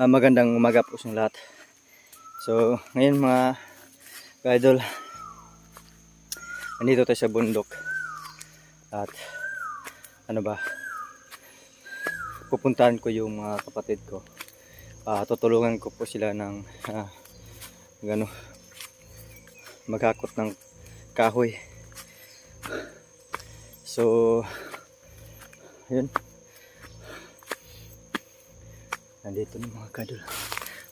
Ah, magandang umaga po sa lahat. So, ngayon mga ka-idol, nandito tayo sa bundok. At ano ba, pupuntahan ko yung mga kapatid ko. Ah, tutulungan ko po sila ng ah, gano, maghakot ng kahoy. So, yun. Nandito na mga kadol.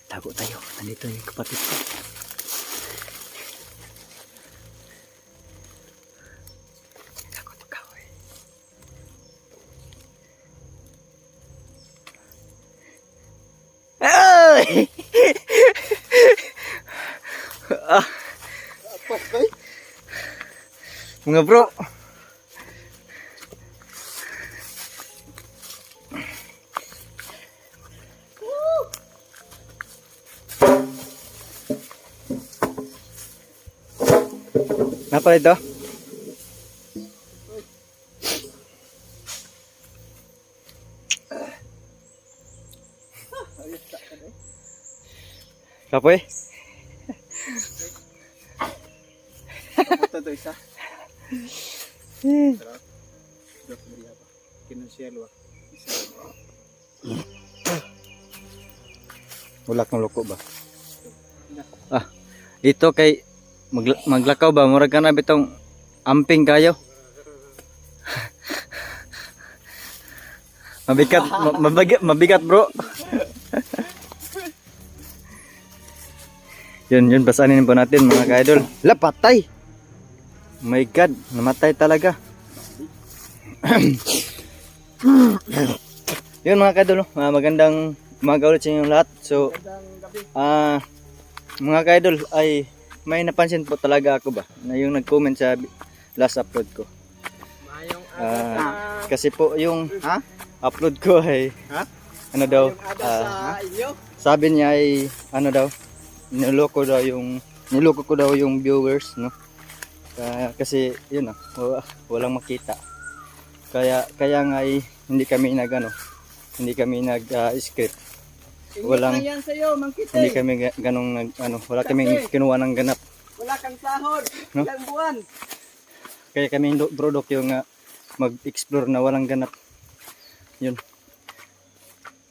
Tago tayo. Nandito yung kapatid ko. Tago to kahoy. Ay! ah, Okay. mga bro. Napa ito? Kapoy? Punta to isa. Kinunsiyelo ah. Isa. Ulak ng loko ba? Ah, ito kay magla- maglakaw ba? Murag ka na bitong amping kayo. mabigat, ma- mabigat, mabigat bro. yun, yun, basanin po natin mga ka-idol. La, patay! My God, namatay talaga. yun mga ka-idol. Ah, magandang umaga ulit sa inyong lahat. So. Ah, mga ka-idol, ay may napansin po talaga ako ba na yung nag-comment sa last upload ko. Ah, kasi po yung Ha? upload ko ay Ha? ano daw, inyo. sabi niya ay ano daw, niloko daw yung niloko ko daw yung viewers, no? Kaya kasi yun ah, wa- walang makita. Kaya kaya nga ay hindi kami nag ano, hindi kami nag ah, script. Walang- yan sa'yo, mangkite. Hindi kami ga- ganong nag ano, wala kaming kinuha ng ganap. Wala kang sahod. No? Ilang buwan. Kaya kami do- brodok yung nga mag-explore na walang ganap. Yun.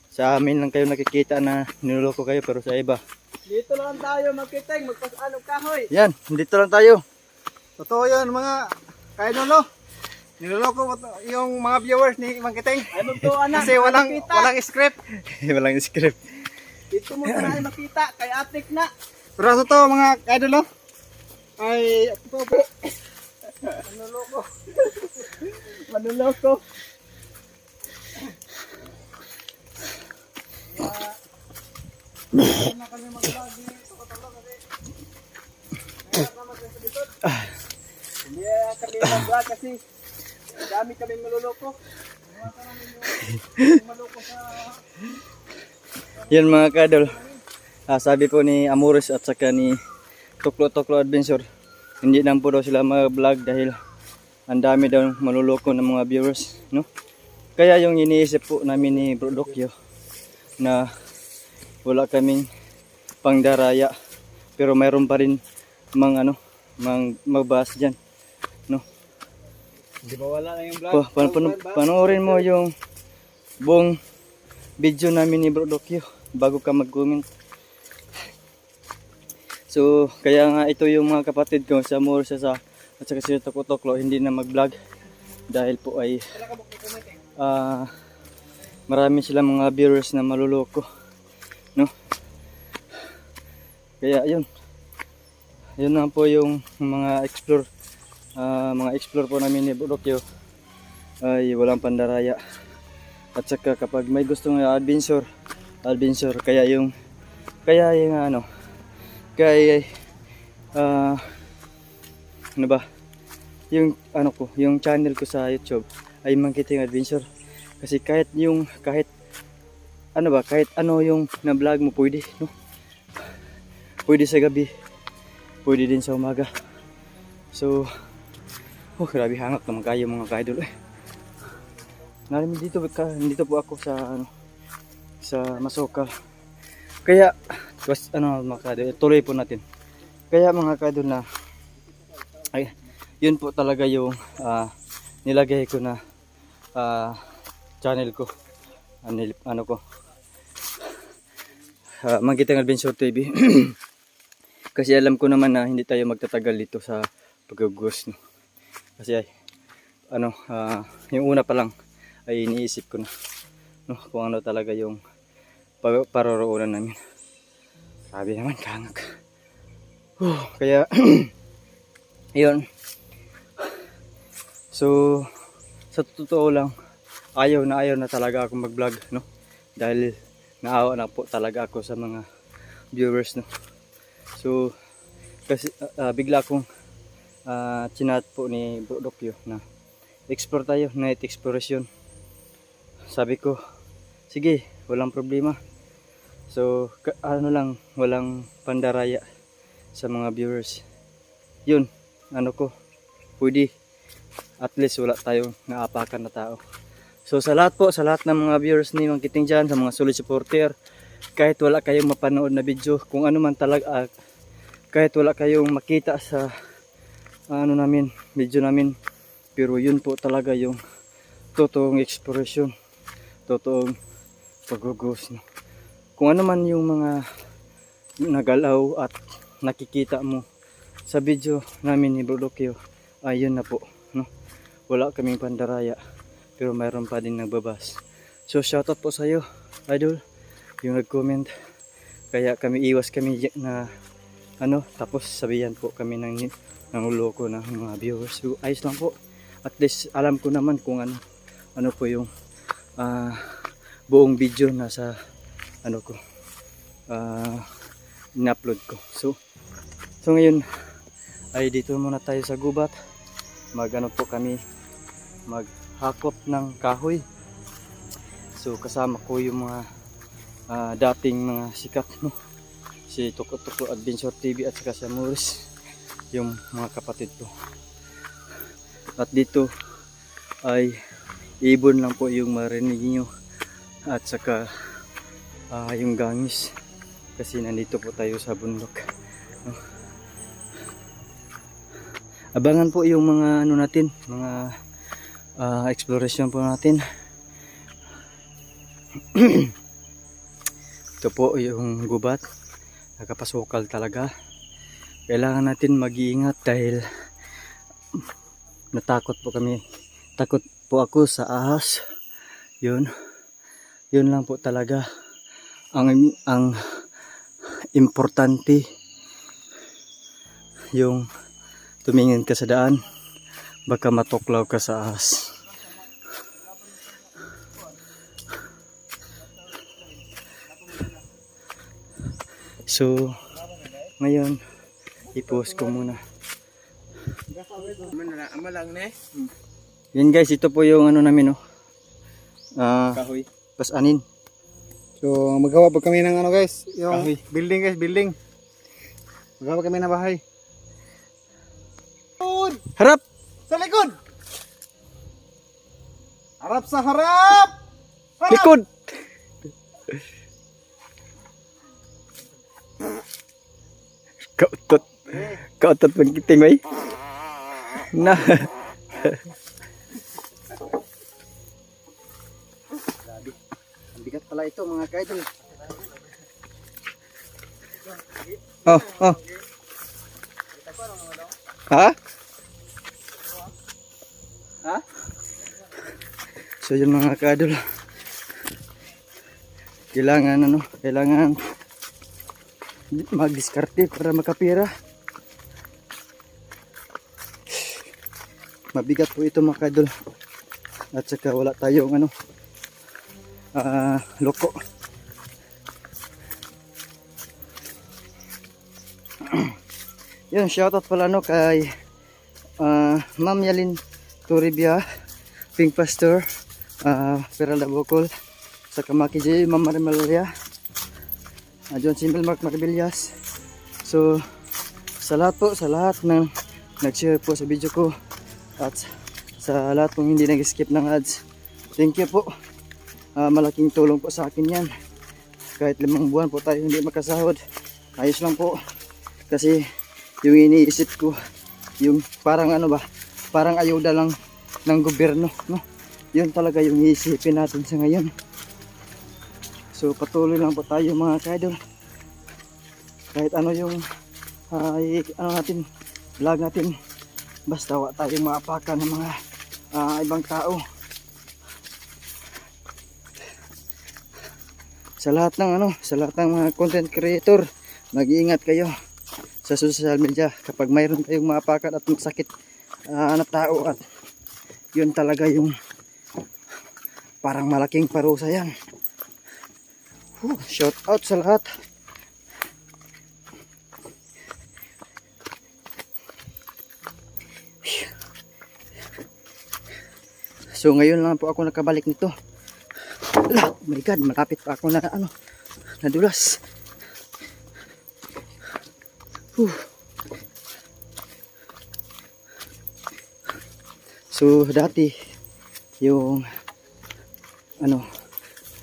Sa amin lang kayo nakikita na niloloko kayo pero sa iba. Dito lang tayo magkiteng, magpasanong kahoy. Yan, dito lang tayo. Totoo yun mga kaidolo. Niloloko mo to- yung mga viewers ni Mang Kiteng. Ay magtuwa na. Kasi walang walang script. walang script. Dito mo na ay makita kay Atik na. Pero totoo mga kaidolo. Ay ito po. Manuloko. Manuloko. Kaya na kami mag-vlog dito katalo kasi Mahirap naman sa likod. Hindi kami mag-vlog kasi dami kami maluloko. Gawa ka namin yung maloko sa Yan mga kadol. Ah, sabi po ni Amores at saka ni Tuklo Tuklo Adventure, hindi lang po daw sila mag-vlog dahil ang dami daw maluloko ng mga viewers, no? Kaya yung iniisip po namin ni Bro Dokyo na wala kaming pangdaraya pero mayroon pa rin mang ano, mang magbas diyan, no? Di ba wala na yung vlog? Pa, pan, pan, panoorin mo yung buong video namin ni Bro bago ka mag-comment. So, kaya nga ito yung mga kapatid ko sa Morsa sa at saka si Tokotoklo hindi na mag-vlog dahil po ay ah marami silang mga viewers na maluloko. No? Kaya yun. Yun na po yung mga explore ah, mga explore po namin ni Bro Dokyo ay walang pandaraya. At saka kapag may gustong adventure, adventure kaya yung kaya yung ano, kaya ah ano ba? Yung ano ko, yung channel ko sa YouTube ay Mangkiting Adventure. Kasi kahit yung kahit ano ba, kahit ano yung na-vlog mo pwede, no? Pwede sa gabi. Pwede din sa umaga. So, oh, grabe hangak naman kayo mga ka-idol eh. Narinig dito, dito po ako sa ano, sa Masoka. Kaya, was, ano mga kadol, tuloy po natin. Kaya mga kadol na, ay, yun po talaga yung ah, nilagay ko na ah, channel ko. Ano, ano ko. Uh, Magiting Adventure TV. Kasi alam ko naman na hindi tayo magtatagal dito sa pagugos. No? Kasi ay, ano, ah, yung una pa lang ay iniisip ko na no, kung ano talaga yung pa- paroroonan namin. Sabi naman, kangak. Huh, kaya, yun. So, sa totoo lang, ayaw na ayaw na talaga ako mag-vlog, no? Dahil naawa na po talaga ako sa mga viewers, no? So, kasi ah, bigla akong ah, chinat po ni Bro Dokyo na explore tayo, night exploration. Sabi ko, sige, walang problema. So, ano lang, walang pandaraya sa mga viewers. Yun, ano ko, pwede. At least wala tayong naapakan na tao. So sa lahat po, sa lahat ng mga viewers ni Mang Kiting dyan, sa mga solid supporter, kahit wala kayong mapanood na video, kung ano man talaga, ah, kahit wala kayong makita sa ano namin, video namin, pero yun po talaga yung totoong exploration, totoong pagugos. No? Kung ano man yung mga nagalaw at nakikita mo sa video namin ni Brodokyo, ayun na po. No? Wala kaming pandaraya pero mayroon pa din nagbabas. So shoutout po sa iyo, idol, yung nag-comment. Kaya kami iwas kami na ano, tapos sabihan po kami ng ng loko ng mga viewers. So, ayos lang po. At least alam ko naman kung ano ano po yung ah, buong video na sa ano ko ah in-upload ko. So so ngayon ay dito muna tayo sa gubat. Mag ano po kami maghakot ng kahoy. So kasama ko yung mga ah, dating mga sikat no. Si Tuko Adventure TV at saka si Amoris yung mga kapatid ko. At dito ay ibon lang po yung marinig nyo at saka ah, yung gangis kasi nandito po tayo sa bundok. Abangan po yung mga ano natin, mga ah, exploration po natin. Ito po yung gubat. Nakapasukal talaga. Kailangan natin mag-iingat dahil natakot po kami. Takot po ako sa ahas. Yun. Yun lang po talaga ang ang importante yung tumingin ka sa daan baka matuklaw ka sa ahas. So, ngayon, i-post ko muna. Ama lang ne. Yan guys, ito po yung ano namin, no. Ah, Kahoy. pasanin. So, magawa pa kami ng ano guys, yung Kahoy. building guys, building. Magawa kami ng bahay. Harap! Sa likod! Harap sa harap! Harap! Likod! Kautot. Kautot magkiting, bay. Na. Bigat pala ito mga kaidol. Oh, oh. Ha? Ha? So yun mga kadol. Kailangan ano, kailangan magdiskarte para makapira. Mabigat po ito mga kadol. At saka wala tayong ano, ah, loko. Yun, shoutout pala no kay ah, Ma'am Yalin Toribia, Pink Pastor, uh, Peralda Bocol, sa Kamaki J, Ma'am Marimalaria, uh, John Simple Mark Maribillas. So, sa lahat po, sa lahat ng nag-share po sa video ko at sa lahat pong hindi nag-skip ng ads, thank you po. Ah, malaking tulong po sa akin yan. kahit limang buwan po tayo hindi makasahod ayos lang po. Kasi yung iniisip ko yung parang ano ba parang ayuda lang ng gobyerno no? Yun talaga yung iisipin natin sa ngayon. So patuloy lang po tayo mga kaidol. Kahit ano yung ay ano natin vlog natin basta wa tayong maapakan ng mga ah, ibang tao sa lahat ng ano sa lahat ng mga content creator mag-iingat kayo sa social media. Kapag mayroon kayong maapakan at masakit ah, na tao at yun talaga yung parang malaking parusa yan. Whew, shout out sa lahat. So ngayon lang po ako nakabalik nito. Oh my god, malapit pa ako na ano, nadulas. Whew. So dati yung ano,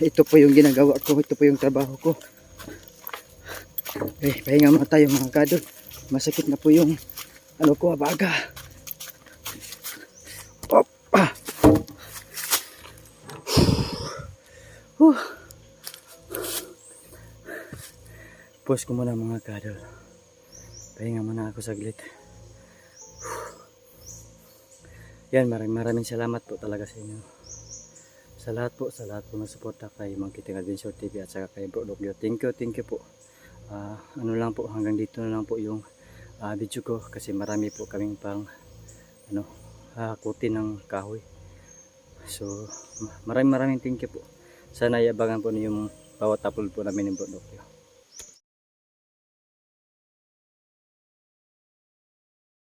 ito po yung ginagawa ko, ito po yung trabaho ko. Okay, pahinga muna tayo mga kadol. Masakit na po yung ano ko, abaga. Pause ko muna mga kadol. Pahinga muna ako saglit. Yan, maraming maraming salamat po talaga sa inyo. Sa lahat po, sa lahat po ng suporta kay Mangkiting Adventure TV at saka kay Bro Logyo. Thank you, thank you po. Ah, ano lang po, hanggang dito na lang po yung ah, video ko kasi marami po kaming pang ano, hakutin ng kahoy. So, ma- maraming maraming thank you po. Sana iabangan po niyo yung bawat upload po namin ng Bro Logyo.